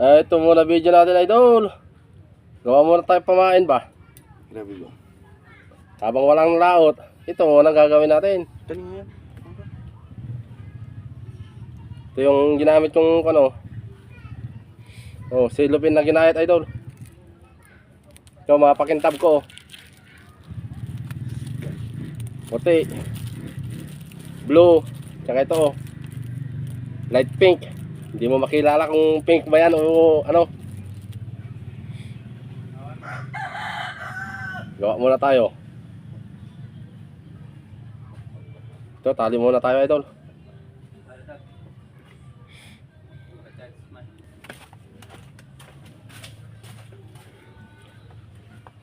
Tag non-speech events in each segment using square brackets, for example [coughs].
Eh, ito muna video natin idol. Gawa muna tayo pamain ba? Grabe ba? Habang walang laot, ito muna ang gagawin natin. Ito yung ginamit kong ano. Oh, silupin na ginayat idol. Ito mga pakintab ko. oh. Puti. Blue. Tsaka ito. Light pink. Hindi mo makilala kung pink ba yan o ano. Gawa muna tayo. Ito, tali muna tayo idol.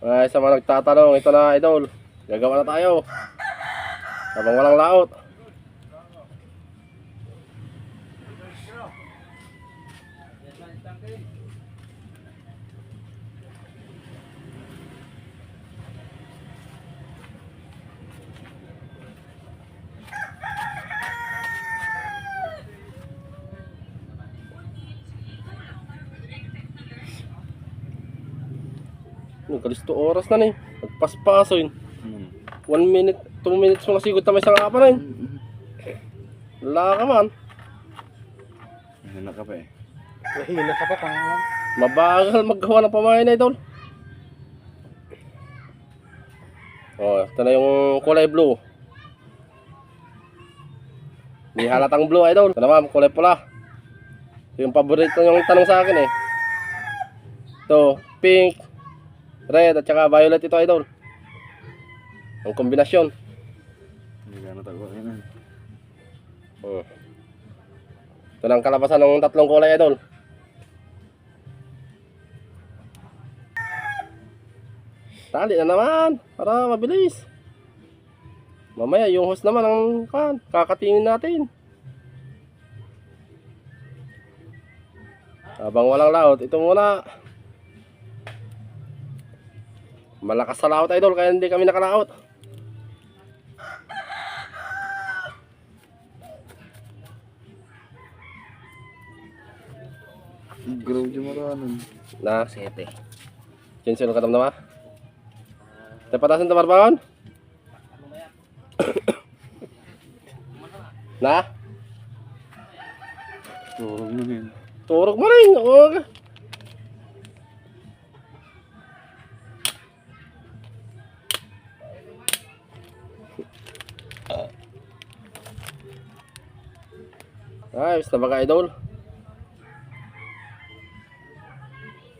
Ay, sa mga nagtatanong, ito na idol. Gagawa na tayo. Habang walang laot. Nagkalisto oras na ni. Nagpaspaso yun. Hmm. 1 minute, 2 minutes mo nasigot na may sanga pa rin. Wala ka man. Hina ka pa eh. Mahina ka pa pangalan. Mabagal maggawa ng pamahay na idol. Oh, ito na yung kulay blue. Hindi halatang blue idol. Ito naman, kulay pula. Ito yung paborito yung tanong sa akin eh. Ito, pink, red at saka violet ito idol. Ang kombinasyon. Hindi ka natagawa yan. Oh. Ito na ang kalabasan ng tatlong kulay idol. Tali na naman para mabilis. Mamaya yung host naman ang kan, kakatingin natin. Habang walang laot, ito muna. Malakas sa laot idol kaya hindi kami nakalaot. Grabe yung maranan. Na, sete. Kinsino ka naman Te patasan tamar bangon? [coughs] na? Turog mo yun. Turok mo rin. Huwag. Ayos na baka idol.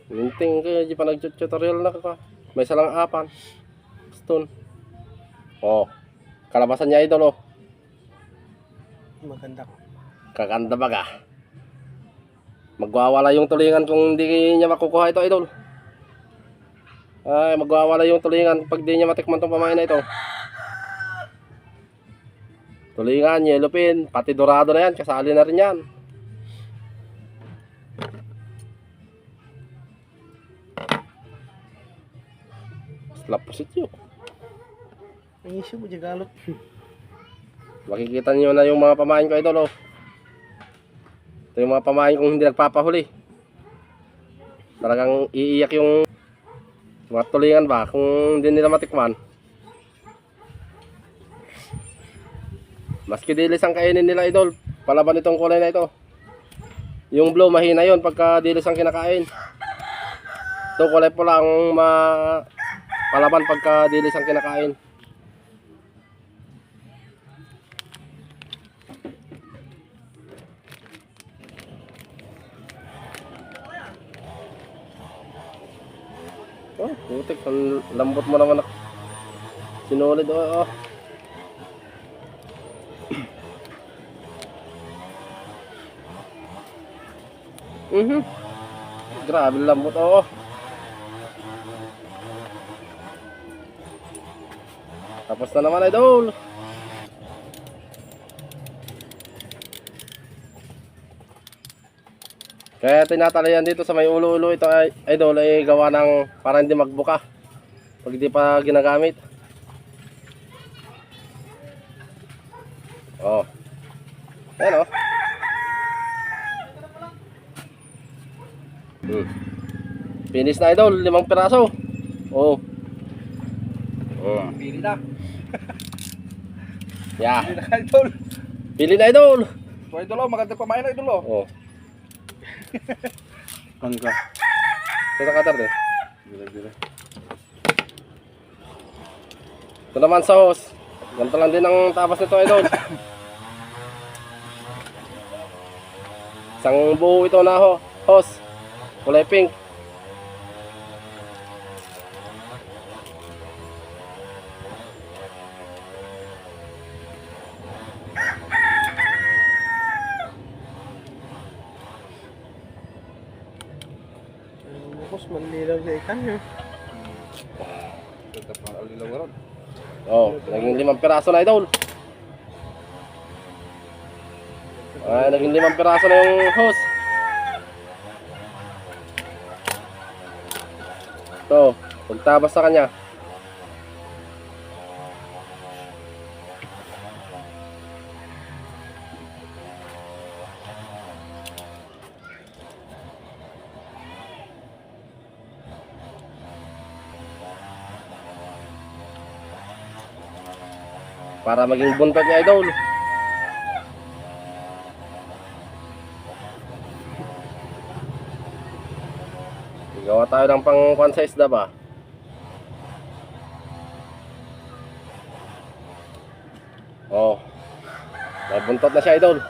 Minting kayo, di pa nag-tutorial na ka. May salang apan. Stone. Oh. Kalabasan niya idol oh. Maganda ko. Ba ka? Magwawala yung tulingan kung hindi niya makukuha ito, idol. Ay, magwawala yung tulingan pag di niya matikman tong pamain na ito. Tulingan, yellow pin, pati dorado na yan, kasali na rin yan. Slap po. Ang issue mo dyan galot. Makikita niyo na yung mga pamain ko idol oh. Ito yung mga pamain kong hindi nagpapahuli. Talagang iiyak yung mga tulingan ba kung hindi nila matikman. Maski dilis ang kainin nila idol, palaban itong kulay na ito. Yung blue mahina yon pagka dilis ang kinakain. Ito kulay pula ang ma palaban pagka dilis ang kinakain. Oh, putik. Ang lambot mo naman ako. Sinulid, oh, oh. Mhm. Grabe lambot, oh. Tapos na naman, idol. Kaya tinatalayan dito sa may ulo-ulo ito ay idol ay gawa ng para hindi magbuka pag di pa ginagamit. Oh. Ayan oh. Hmm. Finish na idol, limang piraso. Oh. Oh. Pili na. Yeah. Pili na idol. Pili na idol. So idol oh, maganda pamain na idol oh. Oh. [laughs] Pangka. Kita katar deh. Bila-bila. Ito naman sa hose. Ganito lang din ang tapas nito idol. [laughs] Isang buo ito na ho. Hose. Kulay pink. Bukos manlilaw sa ikan nyo. Tetap ang alilaw ron. Oh, naging limang piraso na idol. Ah, naging limang piraso na yung hose. Ito, pagtabas sa kanya. Para maging buntot niya idol. Gawa tayo ng pang one size da ba? Oh. May buntot na siya idol.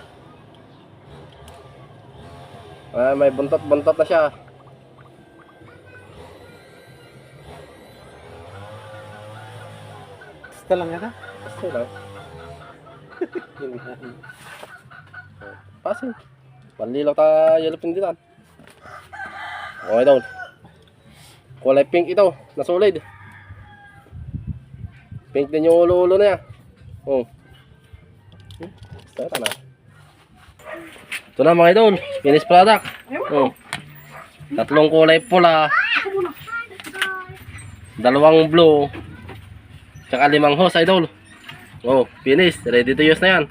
Ah, may buntot, buntot na siya. Basta lang yan ha. Basta lang. Passing. Panlilaw ta yellow pin dinan. Okay daw. Kulay pink ito, na solid. Pink din yung ulo-ulo na yan. Oh. Hmm, Basta na. Ito na mga idol, finished product. Oh. Tatlong kulay pula. Dalawang blue. Tsaka limang hose idol. Oh, finished. Ready to use na yan.